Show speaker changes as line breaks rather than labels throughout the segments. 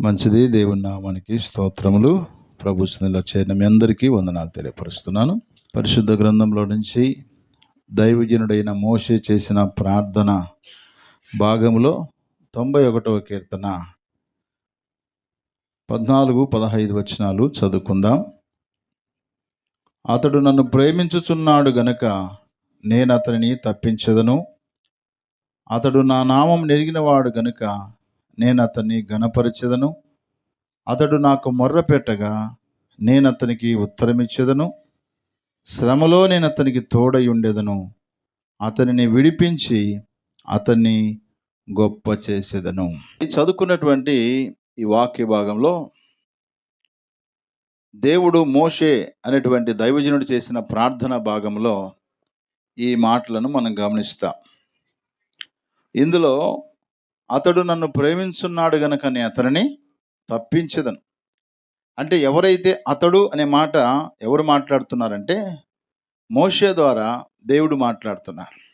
మంచిది. దేవుని నామానికి స్తోత్రములు. ప్రభు సన్నిధిలో చేరిన మీ అందరికీ వందనాలు తెలియపరుస్తున్నాను. పరిశుద్ధ గ్రంథంలో నుంచి దైవజనుడైన మోషే చేసిన ప్రార్థన భాగంలో తొంభై ఒకటవ కీర్తన పద్నాలుగు పదహైదు వచనాలు చదువుకుందాం. అతడు నన్ను ప్రేమించుచున్నాడు గనక నేను అతనిని తప్పించదను. అతడు నా నామం నెరిగినవాడు గనుక నేను అతన్ని గణపరిచెదను అతడు నాకు మొర్ర పెట్టగా నేను అతనికి ఉత్తరమిచ్చేదను. శ్రమలో నేను అతనికి తోడై ఉండేదను అతనిని విడిపించి అతన్ని గొప్ప చేసేదను ఈ చదువుకున్నటువంటి ఈ వాక్య భాగంలో దేవుడు మోషే అనేటువంటి దైవజనుడు చేసిన ప్రార్థన భాగంలో ఈ మాటలను మనం గమనిస్తాం. ఇందులో అతడు నన్ను ప్రేమించున్నాడు గనుక నేను అతనిని తప్పించదను. అంటే ఎవరైతే అతడు అనే మాట ఎవరు మాట్లాడుతున్నారంటే మోషే ద్వారా దేవుడు మాట్లాడుతున్నారు.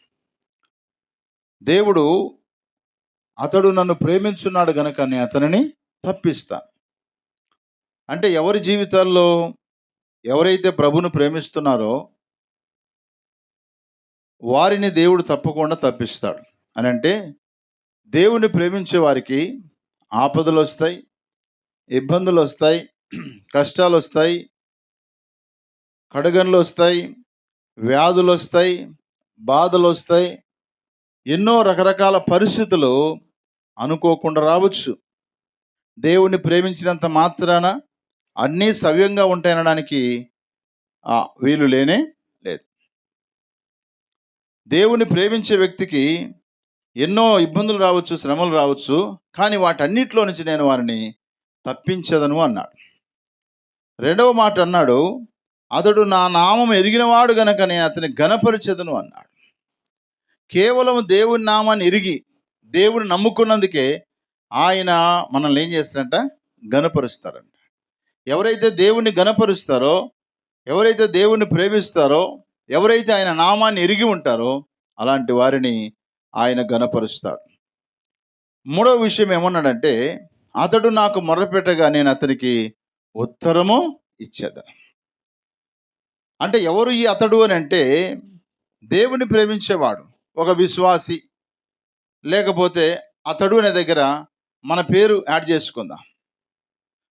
దేవుడు అతడు నన్ను ప్రేమించున్నాడు గనక నేను అతనిని తప్పిస్తా అంటే ఎవరి జీవితాల్లో ఎవరైతే ప్రభును ప్రేమిస్తున్నారో వారిని దేవుడు తప్పకుండా తప్పిస్తాడు. అని అంటే దేవుని ప్రేమించే వారికి ఆపదలు వస్తాయి ఇబ్బందులు వస్తాయి కష్టాలు వస్తాయి కడగన్లు వస్తాయి వ్యాధులు వస్తాయి బాధలు వస్తాయి. ఎన్నో రకరకాల పరిస్థితులు అనుకోకుండా రావచ్చు. దేవుని ప్రేమించినంత మాత్రాన అన్నీ సవ్యంగా ఉంటాయనడానికి ఆ, వీలు లేనే లేదు. దేవుని ప్రేమించే వ్యక్తికి ఎన్నో ఇబ్బందులు రావచ్చు శ్రమలు రావచ్చు కానీ వాటన్నిటిలో నుంచి నేను వారిని తప్పించదను అన్నాడు. రెండవ మాట అన్నాడు అతడు నా నామం ఎరిగినవాడు గనక నేను అతని గణపరిచెదను అన్నాడు. కేవలం దేవుని నామాన్ని ఎరిగి దేవుని నమ్ముకున్నందుకే ఆయన మనల్ని ఏం చేస్తారంట? గణపరుస్తారంట ఎవరైతే దేవుణ్ణి గనపరుస్తారో ఎవరైతే దేవుణ్ణి ప్రేమిస్తారో ఎవరైతే ఆయన నామాన్ని ఎరిగి ఉంటారో అలాంటి వారిని ఆయన గణపరుస్తాడు మూడవ విషయం ఏమన్నాడంటే అతడు నాకు మొరపెట్టగా నేను అతనికి ఉత్తరము ఇచ్చేదను. అంటే ఎవరు ఈ అతడు అని అంటే దేవుని ప్రేమించేవాడు ఒక విశ్వాసి. లేకపోతే అతడు అనే దగ్గర మన పేరు యాడ్ చేసుకుందాం.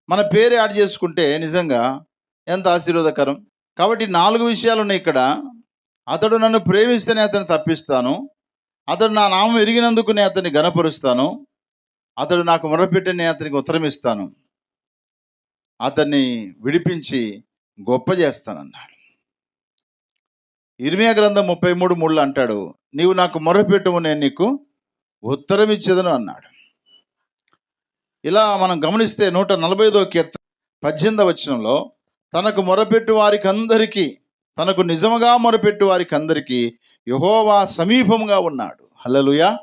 మన పేరు యాడ్ చేసుకుంటే నిజంగా ఎంత ఆశీర్వాదకరం. కాబట్టి నాలుగు విషయాలు ఉన్నాయి ఇక్కడ. అతడు నన్ను ప్రేమిస్తేనే అతను తప్పిస్తాను. అతడు నా నామం ఎరిగినందుకు నేను అతన్ని గనపరుస్తాను అతడు నాకు మొరపెట్టి నేను అతనికి ఉత్తరం ఇస్తాను. అతన్ని విడిపించి గొప్ప చేస్తానన్నాడు. ఇర్మియా గ్రంథం ముప్పై మూడు మూడులో అంటాడు నీవు నాకు మొరపెట్టుము నేను నీకు ఉత్తరం ఇచ్చేదను అన్నాడు. ఇలా మనం గమనిస్తే నూట నలభై ఐదో కీర్తన పద్దెనిమిదవ వచనంలో తనకు మొరపెట్టు వారికి అందరికీ తనకు నిజముగా మొరపెట్టు వారికి అందరికీ యహోవా సమీపంగా ఉన్నాడు. హల్లెలూయా.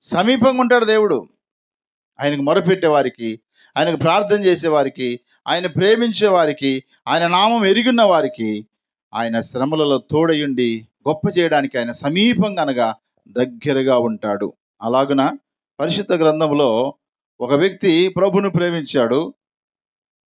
సమీపంగా ఉంటాడు దేవుడు. ఆయనకు మొరపెట్టే వారికి ఆయనకు ప్రార్థన చేసే వారికి ఆయన ప్రేమించే వారికి ఆయన నామం ఎరిగిన వారికి ఆయన శ్రమలలో తోడయుండి గొప్ప చేయడానికి ఆయన సమీపంగా అనగా దగ్గరగా ఉంటాడు. అలాగున పరిశుద్ధ గ్రంథంలో ఒక వ్యక్తి ప్రభును ప్రేమించాడు.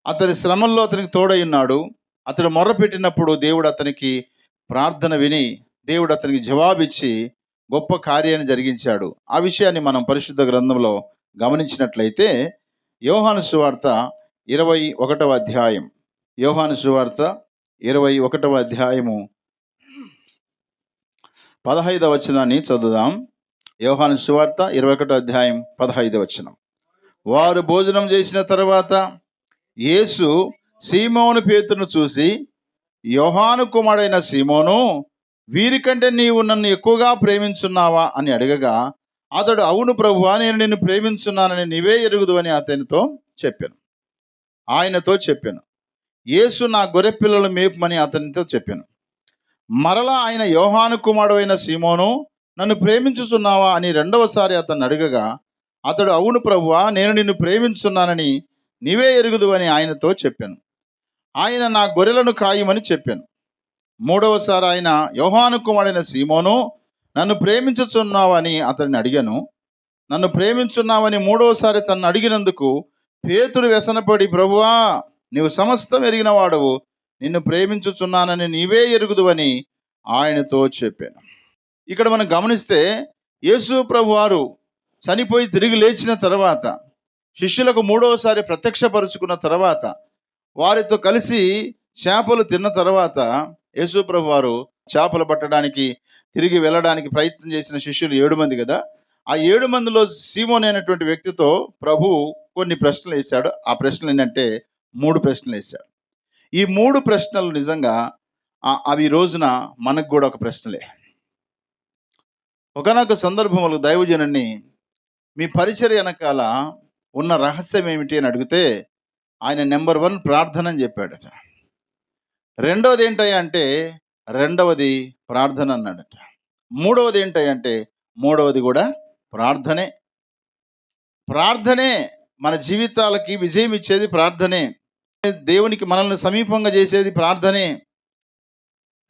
అతని శ్రమల్లో అతనికి తోడై ఉన్నాడు. అతడు మొర్రపెట్టినప్పుడు దేవుడు అతనికి ప్రార్థన విని దేవుడు అతనికి జవాబిచ్చి గొప్ప కార్యాన్ని జరిగించాడు. ఆ విషయాన్ని మనం పరిశుద్ధ గ్రంథంలో గమనించినట్లయితే యోహాను సువార్త ఇరవై ఒకటవ అధ్యాయం. యోహాను సువార్త ఇరవై ఒకటవ అధ్యాయము. పదహైదవ వచనాన్ని చదువుదాం. యోహాను సువార్త ఇరవై ఒకటో అధ్యాయం పదహైదవ వచనం. వారు భోజనం చేసిన తర్వాత యేసు సీమోను పేతును చూసి యోహాను కుమారుడైన సీమోను వీరికంటే నీవు నన్ను ఎక్కువగా ప్రేమించున్నావా అని అడగగా అతడు అవును ప్రభువా నేను నిన్ను ప్రేమించున్నానని నీవే ఎరుగుదు అని అతనితో చెప్పాను. ఆయనతో చెప్పాను. యేసు నా గొర్రె పిల్లలు మేపమని అతనితో చెప్పాను. మరలా ఆయన యోహాను కుమారుడైన సీమోను నన్ను ప్రేమించుచున్నావా? అని రెండవసారి అతను అడగగా అతడు అవును ప్రభువా నేను నిన్ను ప్రేమించున్నానని నీవే ఎరుగుదు అని ఆయనతో చెప్పాను. ఆయన నా గొర్రెలను కాయమని చెప్పాను. మూడవసారి ఆయన యోహాను కుమారుడైన సీమోను నన్ను ప్రేమించుచున్నావని అతన్ని అడిగాను. నన్ను ప్రేమించున్నావని మూడవసారి తన్ను అడిగినందుకు పేతురు వ్యసనపడి ప్రభువా నీవు సమస్తం ఎరిగిన వాడవు నిన్ను ప్రేమించుచున్నానని నీవే ఎరుగుదువని ఆయనతో చెప్పాను. ఇక్కడ మనం గమనిస్తే యేసు ప్రభు వారు చనిపోయి తిరిగి లేచిన తర్వాత శిష్యులకు మూడవసారి ప్రత్యక్షపరుచుకున్న తర్వాత వారితో కలిసి చేపలు తిన్న తర్వాత యేసుప్రభు వారు చేపలు పట్టడానికి తిరిగి వెళ్ళడానికి ప్రయత్నం చేసిన శిష్యులు ఏడు మంది కదా? ఆ ఏడు మందిలో సీమోన్ అనేటువంటి వ్యక్తితో ప్రభు కొన్ని ప్రశ్నలు వేశాడు. ఆ ప్రశ్నలు ఏంటంటే మూడు ప్రశ్నలు వేశాడు. ఈ మూడు ప్రశ్నలు నిజంగా అవి రోజున మనకు కూడా ఒక ప్రశ్నలే. ఒకనొక సందర్భంలో దైవజనుని మీ పరిచర్య వెనకాల ఉన్న రహస్యం ఏమిటి అని అడిగితే ఆయన నెంబర్ వన్ ప్రార్థన అని చెప్పాడట. రెండవది ఏంటంటే అంటే రెండవది ప్రార్థన అన్నాడట మూడవది ఏంటంటే అంటే మూడవది కూడా ప్రార్థనే. ప్రార్థనే మన జీవితాలకి విజయం ఇచ్చేది ప్రార్థనే. దేవునికి మనల్ని సమీపంగా చేసేది ప్రార్థనే.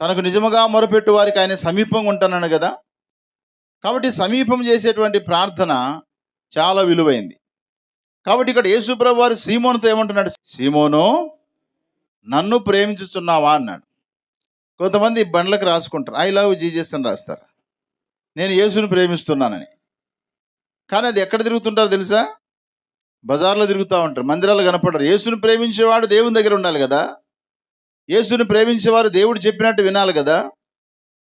తనకు నిజముగా మొరపెట్టు వారికి ఆయన సమీపంగా ఉంటానన్నాడు కదా. కాబట్టి సమీపం చేసేటువంటి ప్రార్థన చాలా విలువైంది. కాబట్టి ఇక్కడ యేసుప్రభు వారు సీమోనుతో ఏమంటున్నాడు? సీమోను నన్ను ప్రేమించుచున్నావా అన్నాడు. కొంతమంది బండ్లకు రాసుకుంటారు. ఐ లవ్ జీజస్ అని రాస్తారు. నేను యేసుని ప్రేమిస్తున్నానని. కానీ అది ఎక్కడ తిరుగుతుంటారో తెలుసా? బజార్లో తిరుగుతూ ఉంటారు. మందిరాలు కనపడరు. యేసుని ప్రేమించేవాడు దేవుని దగ్గర ఉండాలి కదా? యేసుని ప్రేమించేవారు దేవుడు చెప్పినట్టు వినాలి కదా?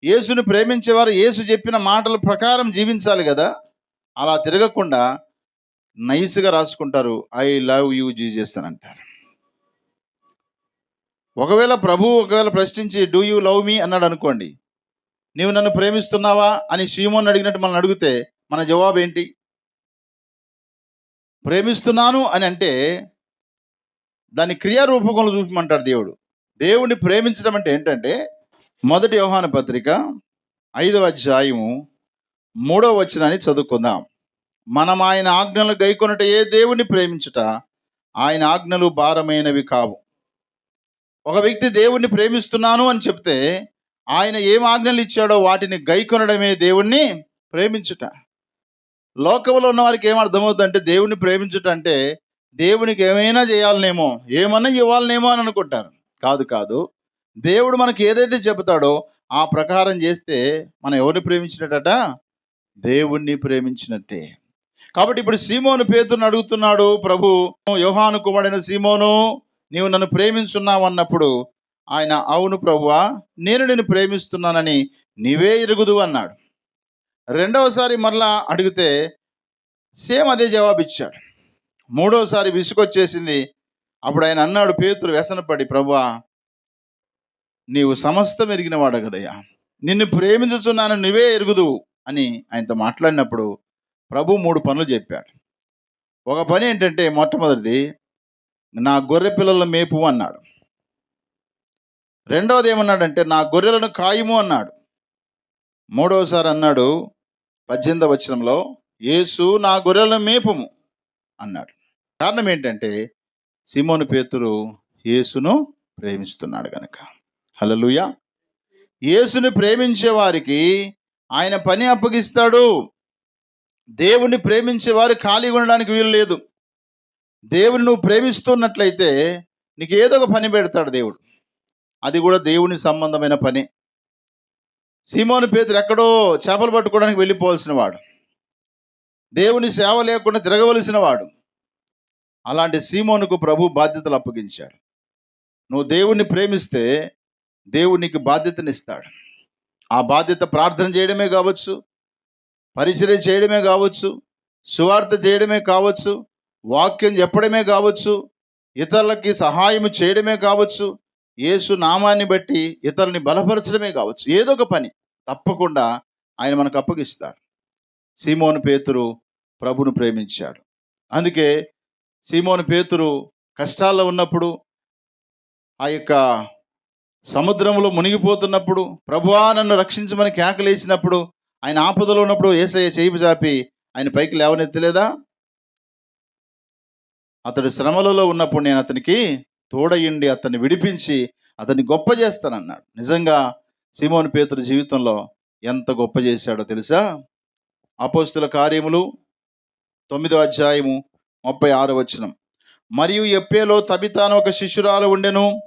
యేసుని ప్రేమించేవారు యేసు చెప్పిన మాటల ప్రకారం జీవించాలి కదా? అలా తిరగకుండా నైస్గా రాసుకుంటారు. ఐ లవ్ యూ జీజస్ అని అంటారు. ఒకవేళ ప్రభు ఒకవేళ ప్రశ్నించి డూ యూ లవ్ మీ అన్నాడు అనుకోండి. నీవు నన్ను ప్రేమిస్తున్నావా? అని సీమోన్ అడిగినట్టు మనం అడిగితే మన జవాబు ఏంటి ప్రేమిస్తున్నాను అని అంటే దాన్ని క్రియారూపకంలో చూపమంటాడు దేవుడు. దేవుణ్ణి ప్రేమించడం అంటే ఏంటంటే మొదటి వ్యవహాన పత్రిక ఐదవ అధ్యాయము మూడవ వచనాన్ని చదువుకుందాం. మనం ఆయన ఆజ్ఞలు గైకొనట ఏ దేవుని ప్రేమించుట. ఆయన ఆజ్ఞలు భారమైనవి కావు. ఒక వ్యక్తి దేవుణ్ణి ప్రేమిస్తున్నాను అని చెప్తే ఆయన ఏం ఆజ్ఞలు ఇచ్చాడో వాటిని గైకొనడమే దేవుణ్ణి ప్రేమించుట. లోకంలో ఉన్న వారికి ఏం అర్థమవుతుందంటే దేవుణ్ణి ప్రేమించుట అంటే దేవునికి ఏమైనా చేయాలనేమో ఏమన్నా ఇవ్వాలనేమో అని అనుకుంటారు. కాదు కాదు. దేవుడు మనకి ఏదైతే చెబుతాడో ఆ ప్రకారం చేస్తే మనం ఎవరిని ప్రేమించినట్టట? దేవుణ్ణి ప్రేమించినట్టే. కాబట్టి ఇప్పుడు సీమోను పేతుని అడుగుతున్నాడు ప్రభు యోహాను కుమారుడైన సీమోను నీవు నన్ను ప్రేమించున్నావు అన్నప్పుడు ఆయన అవును ప్రభువా నేను నిన్ను ప్రేమిస్తున్నానని నీవే ఇరుగుదు అన్నాడు. రెండవసారి మరలా అడిగితే సేమ్ అదే జవాబు ఇచ్చాడు. మూడవసారి విసుకొచ్చేసింది అప్పుడు ఆయన అన్నాడు పేతురు వ్యసనపడి ప్రభువా నీవు సమస్తం ఎరిగిన వాడు కదయ్యా. నిన్ను ప్రేమించుచున్నాను నువ్వే ఎరుగుదు అని ఆయనతో మాట్లాడినప్పుడు ప్రభు మూడు పనులు చెప్పాడు. ఒక పని ఏంటంటే మొట్టమొదటిది నా గొర్రె పిల్లల మేపు అన్నాడు. రెండవది ఏమన్నాడంటే నా గొర్రెలను కాయము అన్నాడు. మూడవసారి అన్నాడు పద్దెనిమిదవ వచనంలో యేసు నా గొర్రెలను మేపుము అన్నాడు. కారణం ఏంటంటే సిమోను పేతురు యేసును ప్రేమిస్తున్నాడు కనుక హలలుయ యేసుని ప్రేమించే వారికి ఆయన పని అప్పగిస్తాడు. దేవుణ్ణి ప్రేమించే వారు ఖాళీగా ఉండడానికి వీలు లేదు. దేవుని నువ్వు ప్రేమిస్తున్నట్లయితే నీకు ఏదో ఒక పని పెడతాడు దేవుడు. అది కూడా దేవుని సంబంధమైన పని. సీమోని పేతురు ఎక్కడో చేపలు పట్టుకోవడానికి వెళ్ళిపోవలసిన వాడు. దేవుని సేవ లేకుండా తిరగవలసిన వాడు. అలాంటి సీమోనుకు ప్రభు బాధ్యతలు అప్పగించాడు. నువ్వు దేవుణ్ణి ప్రేమిస్తే దేవుడు నీకు బాధ్యతనిస్తాడు. ఆ బాధ్యత ప్రార్థన చేయడమే కావచ్చు పరిచయం చేయడమే కావచ్చు సువార్త చేయడమే కావచ్చు వాక్యం చెప్పడమే కావచ్చు ఇతరులకి సహాయం చేయడమే కావచ్చు యేసు నామాన్ని బట్టి ఇతరుని బలపరచడమే కావచ్చు. ఏదో ఒక పని తప్పకుండా ఆయన మనకు అప్పగిస్తాడు. సీమోను పేతురు ప్రభును ప్రేమించాడు. అందుకే సీమోను పేతురు కష్టాల్లో ఉన్నప్పుడు ఆ యొక్క సముద్రంలో మునిగిపోతున్నప్పుడు ప్రభువా నన్ను రక్షించమని కేకలేసినప్పుడు ఆయన ఆపదలో ఉన్నప్పుడు ఏసయ్య చేయి చాపి ఆయన పైకి లేవనెత్తలేదా? అతడు శ్రమలలో ఉన్నప్పుడు నేను అతనికి తోడయుండి అతన్ని విడిపించి అతన్ని గొప్ప చేస్తానన్నాడు. నిజంగా సిమోన్ పేతురు జీవితంలో ఎంత గొప్ప చేశాడో తెలుసా? అపోస్తుల కార్యములు తొమ్మిదో అధ్యాయము ముప్పై ఆరు వచనం. మరియు ఎప్పేలో తబితాను ఒక శిష్యురాలు ఉండెను.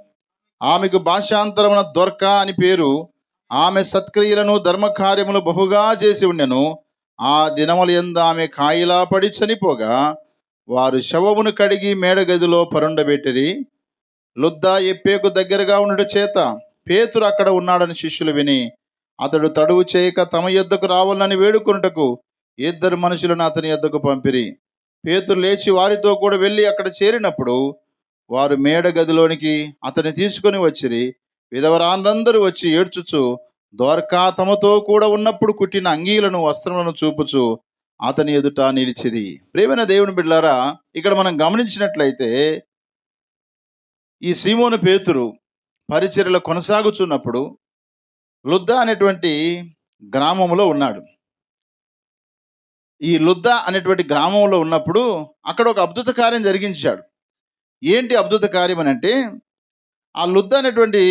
ఆమెకు భాషాంతరమున దొర్క అని పేరు. ఆమె సత్క్రియలను ధర్మకార్యములు బహుగా చేసి ఉండెను. ఆ దినముల ఎందు ఆమె కాయిలా పడి చనిపోగా వారు శవమును కడిగి మేడగదిలో పరుండబెట్టిరి. లుద్దా ఎప్పేకు దగ్గరగా ఉండట చేత పేతురు అక్కడ ఉన్నాడని శిష్యులు విని అతడు తడువు చేయక తమ యొద్దకు రావాలని వేడుకొనుటకు ఇద్దరు మనుషులను అతని యొద్దకు పంపిరి. పేతురు లేచి వారితో కూడా వెళ్ళి అక్కడ చేరినప్పుడు వారు మేడ గదిలోనికి అతన్ని తీసుకొని వచ్చిరి. విధవరాండ్రందరూ వచ్చి ఏడ్చుచు ద్వారకా తమతో కూడా ఉన్నప్పుడు కుట్టిన అంగీలను వస్త్రములను చూపుచు అతని ఎదుట నిలిచిది. ప్రేమైన దేవుని బిడ్డారా ఇక్కడ మనం గమనించినట్లయితే ఈ సీమోను పేతురు పరిచర్యలు కొనసాగుచున్నప్పుడు లుద్ద అనేటువంటి గ్రామంలో ఉన్నాడు. ఈ లుద్ద అనేటువంటి గ్రామంలో ఉన్నప్పుడు అక్కడ ఒక అద్భుత కార్యం జరిగించాడు. ఏంటి అద్భుత కార్యం అని అంటే ఆ లుద్ద అనేటువంటి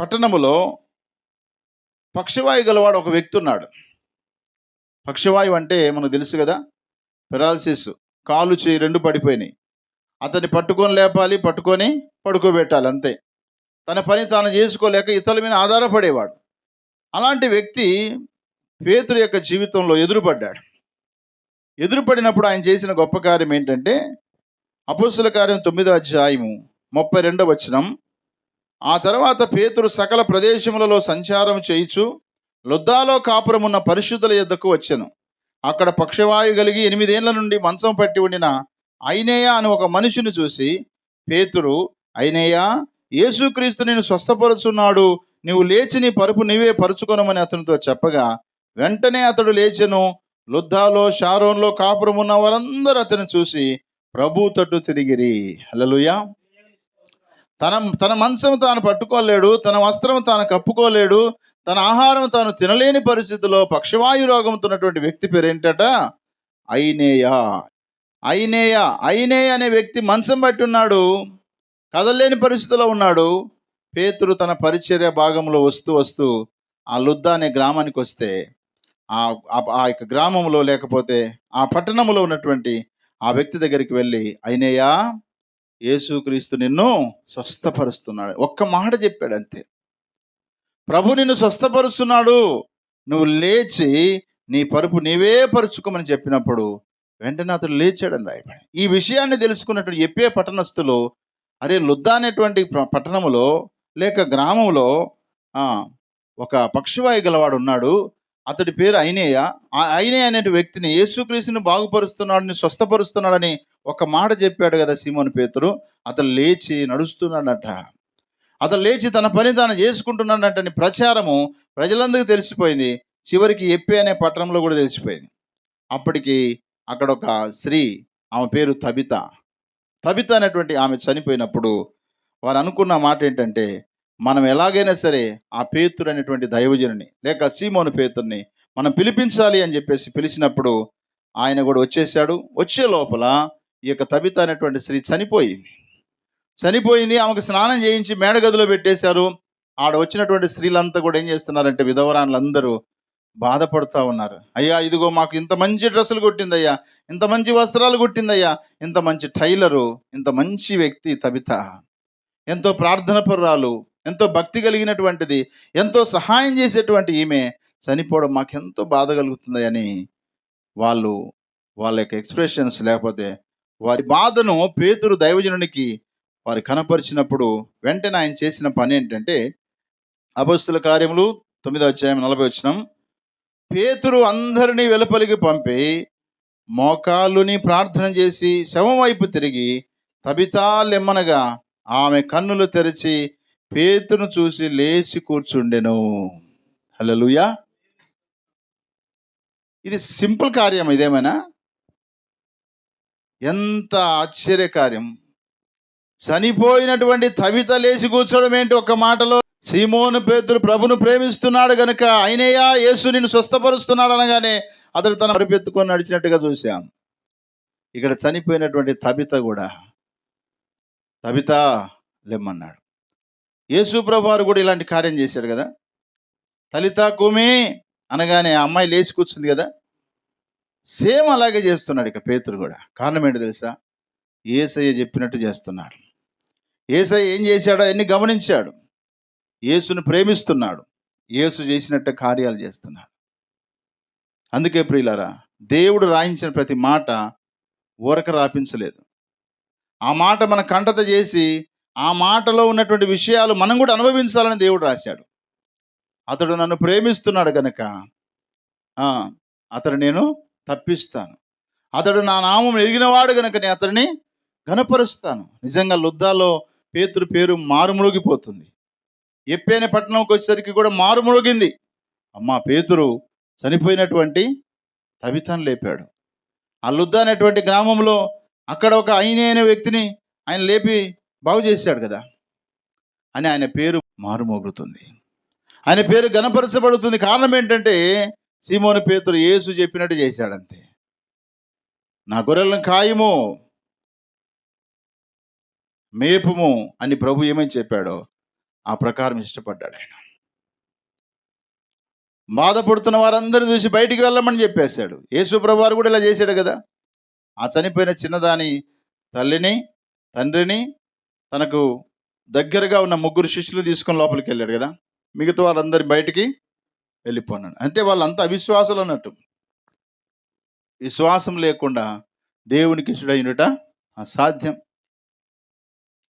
పట్టణములో పక్షవాయు గలవాడు ఒక వ్యక్తి ఉన్నాడు. పక్షవాయువు అంటే మనకు తెలుసు కదా? పెరాలసిస్ కాలు చేయి రెండు పడిపోయినాయి. అతన్ని పట్టుకొని లేపాలి పట్టుకొని పడుకోబెట్టాలి అంతే. తన పని తాను చేసుకోలేక ఇతరుల మీద ఆధారపడేవాడు. అలాంటి వ్యక్తి పేతురు యొక్క జీవితంలో ఎదురుపడ్డాడు. ఎదురుపడినప్పుడు ఆయన చేసిన గొప్ప కార్యం ఏంటంటే అపోస్తుల కార్యం తొమ్మిదో అధ్యాయము ముప్పై రెండవ వచనం. ఆ తర్వాత పేతురు సకల ప్రదేశములలో సంచారం చేయుచు లొద్దాలో కాపురమున్న పరిశుద్ధుల యొద్దకు వచ్చాను. అక్కడ పక్షవాయు కలిగి ఎనిమిదేళ్ళ నుండి మంచం పట్టి ఉండిన ఐనేయ అని ఒక మనిషిని చూసి పేతురు ఐనేయ యేసుక్రీస్తు నేను స్వస్థపరుచున్నాడు. నీవు లేచి నీ పరుపు నీవే పరుచుకొనమని అతనితో చెప్పగా వెంటనే అతడు లేచెను. లుద్దాలో షారోన్లో కాపురం ఉన్న వారందరూ అతను చూసి ప్రభు తట్టు తిరిగిరి. హలలుయా తన తన మంచం తాను పట్టుకోలేడు తన వస్త్రం తాను కప్పుకోలేడు తన ఆహారం తాను తినలేని పరిస్థితిలో పక్షవాయు రోగంతో ఉన్నటువంటి వ్యక్తి పేరు ఏంటట అయినేయా అయినేయ అయినేయ అనే వ్యక్తి మంచం బట్టి ఉన్నాడు. కదలలేని పరిస్థితిలో ఉన్నాడు. పేతురు తన పరిచర్య భాగంలో వస్తూ వస్తూ ఆ లుద్దా అనే గ్రామానికి వస్తే ఆ ఆ- ఆ యొక్క గ్రామంలో లేకపోతే ఆ పట్టణంలో ఉన్నటువంటి ఆ వ్యక్తి దగ్గరికి వెళ్ళి అయినయ్యా యేసుక్రీస్తు నిన్ను స్వస్థపరుస్తున్నాడు. ఒక్క మాట చెప్పాడు అంతే ప్రభు నిన్ను స్వస్థపరుస్తున్నాడు. నువ్వు లేచి నీ పరుపు నీవే పరుచుకోమని చెప్పినప్పుడు వెంటనే అతడు లేచాడని రాయబడి. ఈ విషయాన్ని తెలుసుకున్నటువంటి ఎప్పే పట్టణస్థులు అరే లుద్దా అనేటువంటి ప్ర- పట్టణములో లేక గ్రామంలో ఒక పక్షివాయు గలవాడు ఉన్నాడు. అతడి పేరు అయినేయ ఆ అయినేయ అనే వ్యక్తిని యేసుక్రీస్తుని బాగుపరుస్తున్నాడని స్వస్థపరుస్తున్నాడని ఒక మాట చెప్పాడు కదా సీమోని పేతురు. అతను లేచి నడుస్తున్నాడట. అతను లేచి తన పని తాను చేసుకుంటున్నాడంటే ప్రచారము ప్రజలందరికీ తెలిసిపోయింది. చివరికి ఎప్పి అనే పట్టణంలో కూడా తెలిసిపోయింది. అప్పటికి అక్కడ ఒక స్త్రీ ఆమె పేరు తబిత. తబిత అనేటువంటి ఆమె చనిపోయినప్పుడు వారు అనుకున్న మాట ఏంటంటే మనం ఎలాగైనా సరే ఆ పేతురు అనేటువంటి దైవజనుని లేక సీమోను పేతుర్ని మనం పిలిపించాలి అని చెప్పేసి పిలిచినప్పుడు ఆయన కూడా వచ్చేసాడు వచ్చే లోపల ఈ యొక్క తబిత అనేటువంటి స్త్రీ చనిపోయింది. చనిపోయింది. ఆమెకు స్నానం చేయించి మేడగదిలో పెట్టేశారు. ఆడ వచ్చినటువంటి స్త్రీలంతా కూడా ఏం చేస్తున్నారంటే విధవరాన్లందరూ బాధపడుతూ ఉన్నారు. అయ్యా ఇదిగో మాకు ఇంత మంచి డ్రెస్సులు కొట్టిందయ్యా. ఇంత మంచి వస్త్రాలు కొట్టిందయ్యా. ఇంత మంచి టైలరు. ఇంత మంచి వ్యక్తి తబిత. ఎంతో ప్రార్థనపరురాలు. ఎంతో భక్తి కలిగినటువంటిది. ఎంతో సహాయం చేసేటువంటి ఈమె చనిపోవడం మాకెంతో బాధ కలుగుతుందని వాళ్ళు వాళ్ళ యొక్క ఎక్స్ప్రెషన్స్ లేకపోతే వారి బాధను పేతురు దైవజనునికి వారు కనపరిచినప్పుడు వెంటనే ఆయన చేసిన పని ఏంటంటే అపస్తుల కార్యములు తొమ్మిదో అధ్యాయం నలభై వచ్చినం పేతురు అందరినీ వెలుపలికి పంపి మోకాళ్ళుని ప్రార్థన చేసి శవం వైపు తిరిగి తబితా లెమ్మనగా ఆమె కన్నులు తెరిచి పేతును చూసి లేచి కూర్చుండెను. హల్లెలూయా. ఇది సింపుల్ కార్యం ఇదేమైనా? ఎంత ఆశ్చర్య కార్యం చనిపోయినటువంటి తవిత లేచి కూర్చోవడం ఏంటి ఒక మాటలో? సీమోను పేతురు ప్రభును ప్రేమిస్తున్నాడు గనుక ఆయనయ్యా యేసు నిన్ను స్వస్థపరుస్తున్నాడు అనగానే అతడు తన పరిపెత్తుకొని నడిచినట్టుగా చూశాం. ఇక్కడ చనిపోయినటువంటి తబిత కూడా తబిత లెమ్మన్నాడు. యేసు ప్రభు వారు కూడా ఇలాంటి కార్యం చేశాడు కదా? తలిత కుమి అనగానే ఆ అమ్మాయి లేచి కూర్చుంది కదా? సేమ్ అలాగే చేస్తున్నాడు ఇక పేతురు కూడా. కారణం ఏంటి తెలుసా? ఏసయ్య చెప్పినట్టు చేస్తున్నాడు. ఏసై ఏం చేశాడో అన్ని గమనించాడు. యేసును ప్రేమిస్తున్నాడు. యేసు చేసినట్టు కార్యాలు చేస్తున్నాడు. అందుకే ప్రియులారా దేవుడు రాయించిన ప్రతి మాట ఊరక రాపించలేదు. ఆ మాట మన కంటత చేసి ఆ మాటలో ఉన్నటువంటి విషయాలు మనం కూడా అనుభవించాలని దేవుడు రాశాడు. అతడు నన్ను ప్రేమిస్తున్నాడు కనుక అతడు నేను తప్పిస్తాను. అతడు నా నామం ఎరిగినవాడు కనుక నేను అతడిని ఘనపరుస్తాను. నిజంగా లుద్దాలో పేతురు పేరు మారుమురుగిపోతుంది. ఎప్పేనే పట్టణంకి వచ్చేసరికి కూడా మారుమురుగింది. అమ్మ పేతురు చనిపోయినటువంటి తవితను లేపాడు. ఆ లుద్ద అనేటువంటి గ్రామంలో అక్కడ ఒక అయినే అనే వ్యక్తిని ఆయన లేపి బాగు చేశాడు కదా. అని ఆయన పేరు మారుమోగుతుంది ఆయన పేరు గణపరచబడుతుంది కారణం ఏంటంటే సీమోని పేతురు యేసు చెప్పినట్టు చేశాడంతే. నా గొర్రెలను ఖాయము మేపుము అని ప్రభు ఏమని చెప్పాడో ఆ ప్రకారం ఇష్టపడ్డాడు ఆయన. బాధపడుతున్న వారందరూ చూసి బయటికి వెళ్ళమని చెప్పేశాడు. యేసు ప్రభు వారు కూడా ఇలా చేశాడు కదా. ఆ చనిపోయిన చిన్నదాని తల్లిని తండ్రిని తనకు దగ్గరగా ఉన్న ముగ్గురు శిష్యులు తీసుకొని లోపలికి వెళ్ళాడు కదా. మిగతా వాళ్ళందరి బయటికి వెళ్ళిపోన్నాడు అంటే వాళ్ళంతా అవిశ్వాసులు అన్నట్టు. విశ్వాసం లేకుండా దేవునికి ఇష్టడైనట అసాధ్యం.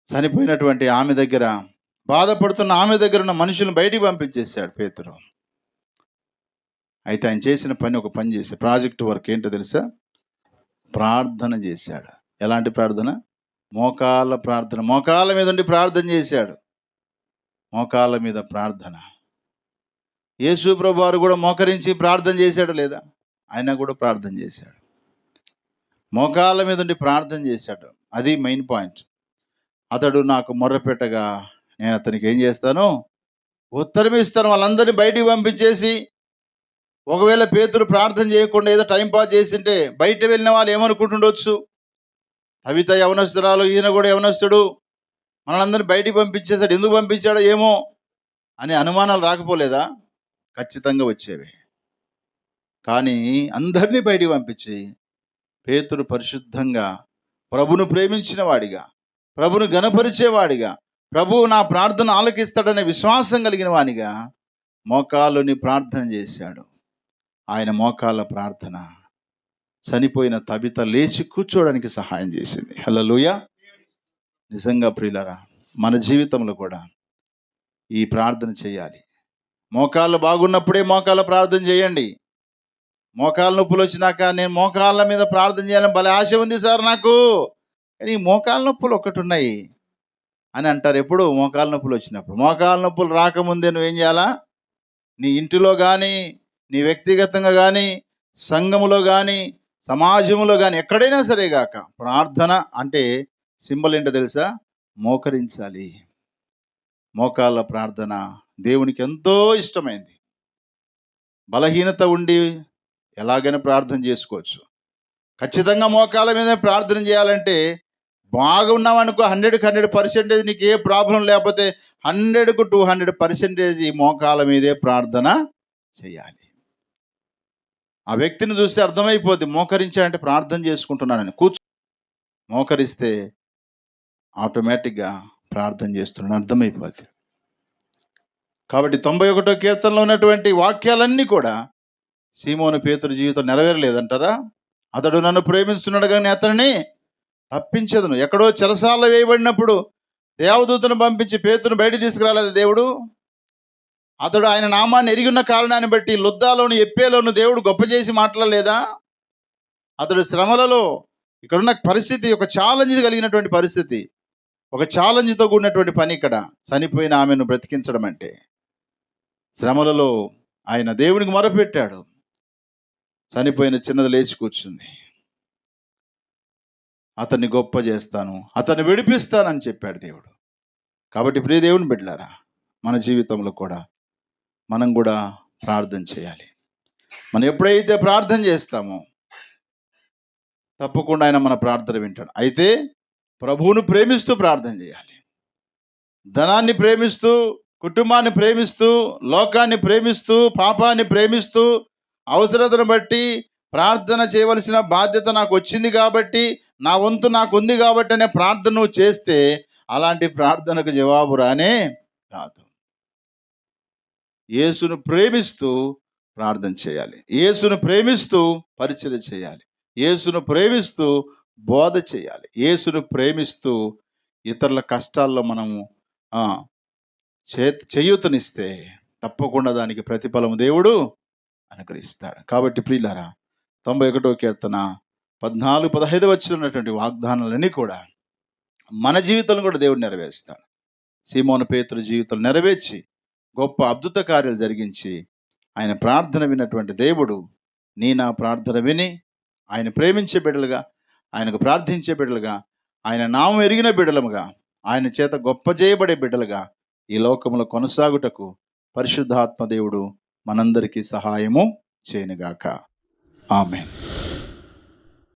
చనిపోయినటువంటి ఆమె దగ్గర బాధపడుతున్న ఆమె దగ్గర ఉన్న మనుషులను బయటికి పంపించేశాడు పేతురు. అయితే ఆయన చేసిన పని ఒక పని చేశాడు. ప్రాజెక్ట్ వర్క్ ఏంటో తెలుసా? ప్రార్థన చేశాడు. ఎలాంటి ప్రార్థన? మోకాళ్ళ ప్రార్థన. మోకాళ్ళ మీద ఉండి ప్రార్థన చేశాడు. మోకాళ్ళ మీద ప్రార్థన. యేసు ప్రభువారు కూడా మోకరించి ప్రార్థన చేశాడు లేదా? ఆయన కూడా ప్రార్థన చేశాడు. మోకాళ్ళ మీద ఉండి ప్రార్థన చేశాడు. అది మెయిన్ పాయింట్. అతడు నాకు మొర్రపెట్టగా నేను అతనికి ఏం చేస్తాను? ఉత్తరం ఇస్తాను. వాళ్ళందరినీ బయటికి పంపించేసి ఒకవేళ పేతురు ప్రార్థన చేయకుండా ఏదో టైం పాస్ చేసింటే బయట వెళ్ళిన వాళ్ళు ఏమనుకుంటుండొచ్చు? కవిత యవనస్తురాలు ఈయన కూడా యవనస్తుడు. మనందరినీ బయటికి పంపించేశాడు. ఎందుకు పంపించాడో ఏమో అనే అనుమానాలు రాకపోలేదా? ఖచ్చితంగా వచ్చేవి. కానీ అందరినీ బయటికి పంపించి పేతురు పరిశుద్ధంగా ప్రభును ప్రేమించిన వాడిగా ప్రభును గణపరిచేవాడిగా ప్రభువు నా ప్రార్థన ఆలకిస్తాడనే విశ్వాసం కలిగిన వానిగా మోకాళ్ళుని ప్రార్థన చేశాడు. ఆయన మోకాళ్ళ ప్రార్థన చనిపోయిన తబిత లేచి కూర్చోవడానికి సహాయం చేసింది. హల్లెలూయ. నిజంగా ప్రియులరా మన జీవితంలో కూడా ఈ ప్రార్థన చేయాలి. మోకాళ్ళు బాగున్నప్పుడే మోకాళ్ళ ప్రార్థన చేయండి. మోకాళ్ళ నొప్పులు వచ్చినాక నేను మోకాళ్ళ మీద ప్రార్థన చేయాలని భలే ఆశ ఉంది సార్ నాకు. కానీ ఈ నొప్పులు ఒకటి ఉన్నాయి అని అంటారు. ఎప్పుడు? మోకాలు నొప్పులు వచ్చినప్పుడు. మోకాల నొప్పులు రాకముందే నువ్వేం చేయాలా? నీ ఇంటిలో కానీ నీ వ్యక్తిగతంగా కానీ సంఘములో కానీ సమాజంలో కానీ ఎక్కడైనా సరే గాక ప్రార్థన అంటే సింబల్ ఏంటో తెలుసా? మోకరించాలి. మోకాళ్ళ ప్రార్థన దేవునికి ఎంతో ఇష్టమైంది. బలహీనత ఉండి ఎలాగైనా ప్రార్థన చేసుకోవచ్చు. ఖచ్చితంగా మోకాళ్ళ మీద ప్రార్థన చేయాలంటే బాగా అనుకో హండ్రెడ్కి హండ్రెడ్ పర్సెంటేజ్ నీకు ఏ ప్రాబ్లం లేకపోతే హండ్రెడ్కు టూ హండ్రెడ్ పర్సెంటేజ్ ఈ మోకాల మీదే ప్రార్థన చేయాలి. ఆ వ్యక్తిని చూస్తే అర్థమైపోద్ది మోకరించాడంటే ప్రార్థన చేసుకుంటున్నానని. కూర్చో మోకరిస్తే ఆటోమేటిక్గా ప్రార్థన చేస్తున్నాడు అర్థమైపోద్ది. కాబట్టి తొంభై ఒకటో కీర్తనలో ఉన్నటువంటి వాక్యాలన్నీ కూడా సీమోను పేతురు జీవితం నెరవేరలేదంటారా? అతడు నన్ను ప్రేమిస్తున్నాడు కానీ అతనిని తప్పించదును. ఎక్కడో చెరసాల వేయబడినప్పుడు దేవదూతను పంపించి పేతును బయట తీసుకురాలేదు దేవుడు. అతడు ఆయన నామాన్ని ఎరిగి ఉన్న కారణాన్ని బట్టి లుద్దాలోను ఎప్పేలోను దేవుడు గొప్ప చేసి మాట్లాడలేదా? అతడు శ్రమలలో ఇక్కడున్న పరిస్థితి ఒక ఛాలెంజ్ కలిగినటువంటి పరిస్థితి. ఒక ఛాలెంజ్తో కూడినటువంటి పని ఇక్కడ. చనిపోయిన ఆమెను బ్రతికించడం అంటే. శ్రమలలో ఆయన దేవునికి మొరపెట్టాడు. చనిపోయిన చిన్నది లేచి కూర్చుంది. అతన్ని గొప్ప చేస్తాను అతన్ని విడిపిస్తానని చెప్పాడు దేవుడు. కాబట్టి ప్రియ దేవుని బిడ్డలారా మన జీవితంలో కూడా మనం కూడా ప్రార్థన చేయాలి. మనం ఎప్పుడైతే ప్రార్థన చేస్తామో తప్పకుండా ఆయన మన ప్రార్థన వింటాడు. అయితే ప్రభువును ప్రేమిస్తూ ప్రార్థన చేయాలి. ధనాన్ని ప్రేమిస్తూ కుటుంబాన్ని ప్రేమిస్తూ లోకాన్ని ప్రేమిస్తూ పాపాన్ని ప్రేమిస్తూ అవసరతను బట్టి ప్రార్థన చేయవలసిన బాధ్యత నాకు వచ్చింది కాబట్టి నా వంతు నాకు ఉంది కాబట్టి అనే ప్రార్థన నువ్వు చేస్తే అలాంటి ప్రార్థనకు జవాబు రానే రాదు. యేసును ప్రేమిస్తూ ప్రార్థన చేయాలి. యేసును ప్రేమిస్తూ పరిచయం చేయాలి. యేసును ప్రేమిస్తూ బోధ చేయాలి. యేసును ప్రేమిస్తూ ఇతరుల కష్టాల్లో మనము చే చేయూతనిస్తే తప్పకుండా దానికి ప్రతిఫలం దేవుడు అనుగ్రహిస్తాడు. కాబట్టి ప్రియులారా తొంభై ఒకటో కీర్తన పద్నాలుగు పదహైదు వచ్చిన ఉన్నటువంటి వాగ్దానాలన్నీ కూడా మన జీవితంలో కూడా దేవుడు నెరవేరుస్తాడు. సీమోను పేతుల జీవితం నెరవేర్చి గొప్ప అద్భుత కార్యాలు జరిగించి ఆయన ప్రార్థన విన్నటువంటి దేవుడు నీ నా ప్రార్థన విని ఆయన ప్రేమించే బిడ్డలుగా ఆయనకు ప్రార్థించే బిడ్డలుగా ఆయన నామం ఎరిగిన బిడ్డలముగా ఆయన చేత గొప్ప చేయబడే బిడ్డలుగా ఈ లోకములో కొనసాగుటకు పరిశుద్ధాత్మ దేవుడు మనందరికీ సహాయము చేయనుగాక. ఆమెన్.